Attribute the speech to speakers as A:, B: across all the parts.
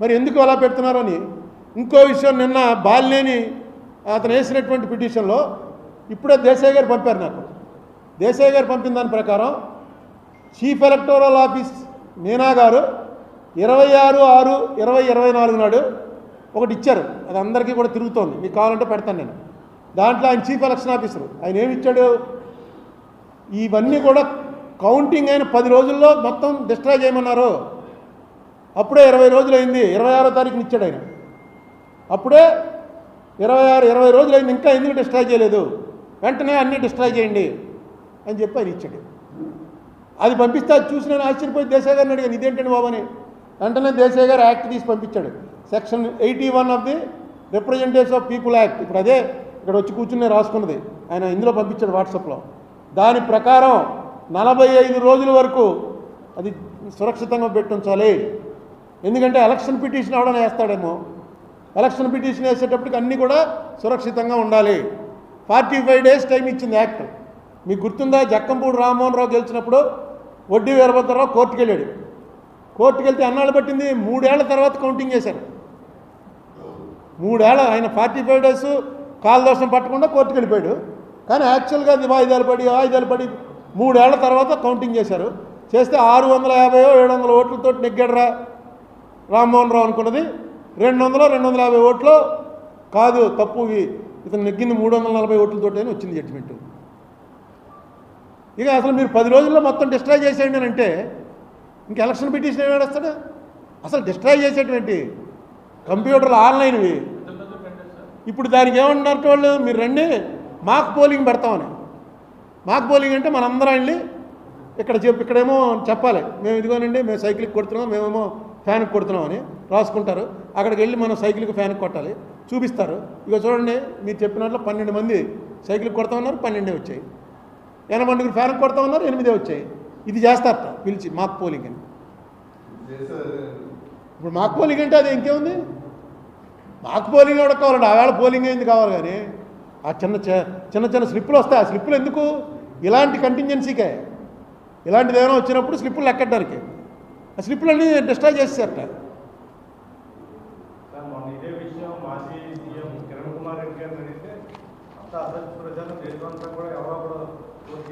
A: మరి ఎందుకు అలా పెడుతున్నారు అని ఇంకో విషయం నిన్న బాలినేని అతను వేసినటువంటి పిటిషన్లో ఇప్పుడే దేశాయ్ గారు పంపారు నాకు. దేశాయ్ గారు పంపిన దాని ప్రకారం చీఫ్ ఎలక్టోరల్ ఆఫీస్ మీనా గారు ఇరవై ఆరు ఆరు ఇరవై ఇరవై నాలుగు నాడు ఒకటి ఇచ్చారు. అది అందరికీ కూడా తిరుగుతోంది. మీకు కావాలంటే పెడతాను నేను. దాంట్లో ఆయన చీఫ్ ఎలక్షన్ ఆఫీసర్. ఆయన ఏమిచ్చాడు ఇవన్నీ కూడా కౌంటింగ్ అయిన పది రోజుల్లో మొత్తం డిస్ట్రాయ్ చేయమన్నారు. అప్పుడే ఇరవై రోజులు అయింది ఇరవై ఆరో తారీఖున ఇచ్చాడు ఆయన. అప్పుడే ఇరవై ఆరు ఇరవై రోజులు అయింది ఇంకా ఎందుకు డిస్ట్రాయ్ చేయలేదు? వెంటనే అన్నీ డిస్ట్రాయ్ చేయండి అని చెప్పి ఆయన ఇచ్చాడు. అది పంపిస్తే అది చూసి నేను ఆశ్చర్యపోయి దేశాయ్ గారిని అడిగాను ఇదేంటండి బాబు అని. వెంటనే దేశాయ్ గారు యాక్ట్ తీసి పంపించాడు. Section eighty one of the representatives of people act. ఇప్పుడు అదే ఇక్కడ వచ్చి కూర్చుని రాసుకున్నది. ఆయన ఇందులో పంపించాడు వాట్సాప్లో. దాని ప్రకారం నలభై ఐదు రోజుల వరకు అది సురక్షితంగా పెట్టుంచాలి. ఎందుకంటే ఎలక్షన్ పిటిషన్ ఎవడన్నా వేస్తాడేమో. ఎలక్షన్ పిటిషన్ వేసేటప్పటికి అన్నీ కూడా సురక్షితంగా ఉండాలి. ఫార్టీ ఫైవ్ డేస్ టైం ఇచ్చింది యాక్ట్. మీకు గుర్తుందా? జక్కంపూడి రామ్మోహన్ రావు గెలిచినప్పుడు వడ్డీ వీరభద్రరావు కోర్టుకు వెళ్ళాడు కోర్టుకు వెళ్తే అన్నాళ్ళు పట్టింది? మూడేళ్ళ తర్వాత కౌంటింగ్ చేశారు. మూడేళ్ళ ఆయన ఫార్టీ ఫైవ్ డేస్ కాలదోషం పట్టకుండా కోర్టుకు వెళ్ళిపోయాడు కానీ యాక్చువల్గా అది వాయిదాలు పడి వాయిదాలు పడి మూడేళ్ళ తర్వాత కౌంటింగ్ చేశారు. చేస్తే ఆరు వందల యాభైయో ఏడు వందల ఓట్లతో నెగ్గాడురా. రామ్మోహన్ రావు అనుకున్నది. రెండు వందల రెండు వందల యాభై ఓట్లు కాదు తప్పు ఇతను నెగ్గింది మూడు వందల నలభై ఓట్లతో అని వచ్చింది జడ్జిమెంట్ ఇక అసలు మీరు పది రోజుల్లో మొత్తం డిస్ట్రాయ్ చేసేయండి అని అంటే ఇంక ఎలక్షన్ పిటిషన్ ఏమి నడుస్తాడు అసలు డిస్ట్రాయ్ చేసేటువంటి కంప్యూటర్లు ఆన్లైన్వి. ఇప్పుడు దానికి ఏమంటున్నారు వాళ్ళు? మీరు రండి మాక్ పోలింగ్ పెడతామని. మాక్ పోలింగ్ అంటే మనందరం వెళ్ళి ఇక్కడ చెప్పి ఇక్కడేమో చెప్పాలి. మేము ఇదిగోనండి మేము సైకిల్కి కొడుతున్నాం మేమేమో ఫ్యాన్కి కొడుతున్నాం అని రాసుకుంటారు. అక్కడికి వెళ్ళి మనం సైకిల్కి ఫ్యాన్కి కొట్టాలి. చూపిస్తారు. ఇక చూడండి మీరు చెప్పినట్లు పన్నెండు మంది సైకిల్ కొడతా ఉన్నారు పన్నెండే వచ్చాయి. ఎనభై మందికి ఫ్యాన్కి కొడతా ఉన్నారు ఎనిమిదే వచ్చాయి. ఇది చేస్తారట పిలిచి మాక్ పోలింగ్ అని. ఇప్పుడు మాక్ పోలింగ్ అంటే అది ఇంకేముంది? మాకు పోలింగ్ కూడా కావాలండి? ఆవేళ పోలింగ్ అయింది కావాలి కానీ. ఆ చిన్న చిన్న చిన్న స్లిప్పులు వస్తాయి. ఆ స్లిప్పులు ఎందుకు? ఇలాంటి కంటింజెన్సీకే ఇలాంటిది ఏమైనా వచ్చినప్పుడు స్లిప్పులు లెక్కడానికి ఆ స్లిప్పులన్నీ డిస్ట్రాయ్ చేసేసారట.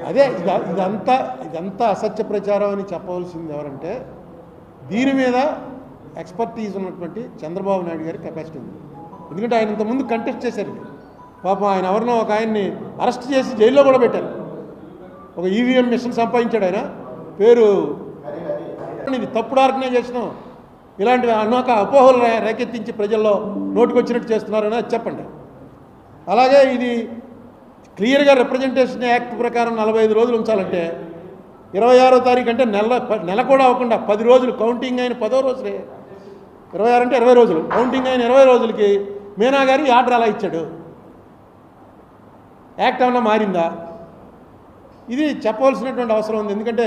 A: అదే ఇద- ఇదంతా ఇదంతా అసత్య ప్రచారం అని చెప్పవలసింది ఎవరంటే దీని మీద ఎక్స్పర్టీజ్ ఉన్నటువంటి చంద్రబాబు నాయుడు గారి కెపాసిటీ ఉంది. ఎందుకంటే ఆయన ఇంతకుముందు కంటెస్ట్ చేశారు. పాపం ఆయన ఎవరినో ఒక ఆయన్ని అరెస్ట్ చేసి జైల్లో కూడా పెట్టారు. ఒక ఈవీఎం మిషన్ సంపాదించాడు ఆయన. పేరు ఇది తప్పుడు ఆర్గనైజేషను ఇలాంటివి అన్నోక అపోహలు రేకెత్తించి ప్రజల్లో నోటుకొచ్చినట్టు చేస్తున్నారని అది చెప్పండి. అలాగే ఇది క్లియర్గా రిప్రజెంటేషన్ యాక్ట్ ప్రకారం నలభై ఐదు రోజులు ఉంచాలంటే ఇరవై ఆరో తారీఖు అంటే నెల నెల కూడా అవ్వకుండా పది రోజులు కౌంటింగ్ అయిన పదో రోజులే ఇరవై ఆరు అంటే ఇరవై రోజులు. కౌంటింగ్ అయిన ఇరవై రోజులకి మీనా గారు ఆర్డర్ అలా ఇచ్చాడు. యాక్ట్ ఏమన్నా మారిందా? ఇది చెప్పవలసినటువంటి అవసరం ఉంది. ఎందుకంటే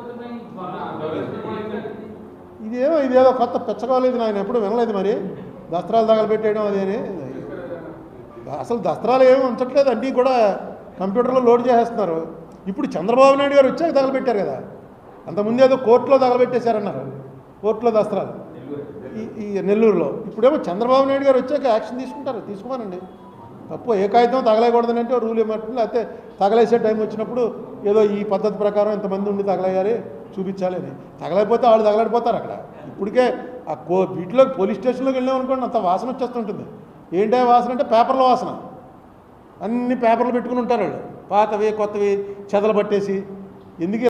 A: ఇదేదో కొత్త పెచ్చకోలేదు నాయన ఎప్పుడు వినలేదు మరి. దస్త్రాలు తగలబెట్టేయడం అదేని అసలు దస్త్రాలు ఏమి ఉంచట్లేదు అన్నీ కూడా కంప్యూటర్లో లోడ్ చేసేస్తున్నారు. ఇప్పుడు చంద్రబాబు నాయుడు గారు వచ్చాక తగలబెట్టారు కదా. అంతకుముందు ఏదో కోర్టులో తగలబెట్టేశారన్నారు. కోర్టులో దస్త్రాలు. ఈ ఈ నెల్లూరులో. ఇప్పుడేమో చంద్రబాబు నాయుడు గారు వచ్చాక యాక్షన్ తీసుకుంటారు. తీసుకోమనండి. తప్పు ఏ కాగితం తగలేయకూడదని అంటే రూల్ ఏమంటుంది? లేకపోతే తగలేసే టైం వచ్చినప్పుడు ఏదో ఈ పద్ధతి ప్రకారం ఇంతమంది ఉండి తగలయ్యాలి చూపించాలి అని. తగలేకపోతే వాళ్ళు తగలడిపోతారు అక్కడ. ఇప్పటికే ఆ కో వీటిలో పోలీస్ స్టేషన్లోకి వెళ్ళాం అనుకోండి అంత వాసన వచ్చేస్తుంటుంది. ఏంటే వాసన అంటే పేపర్ల వాసన. అన్ని పేపర్లు పెట్టుకుని ఉంటారు వాళ్ళు. పాతవి కొత్తవి చెదలు పట్టేసి. ఎందుకు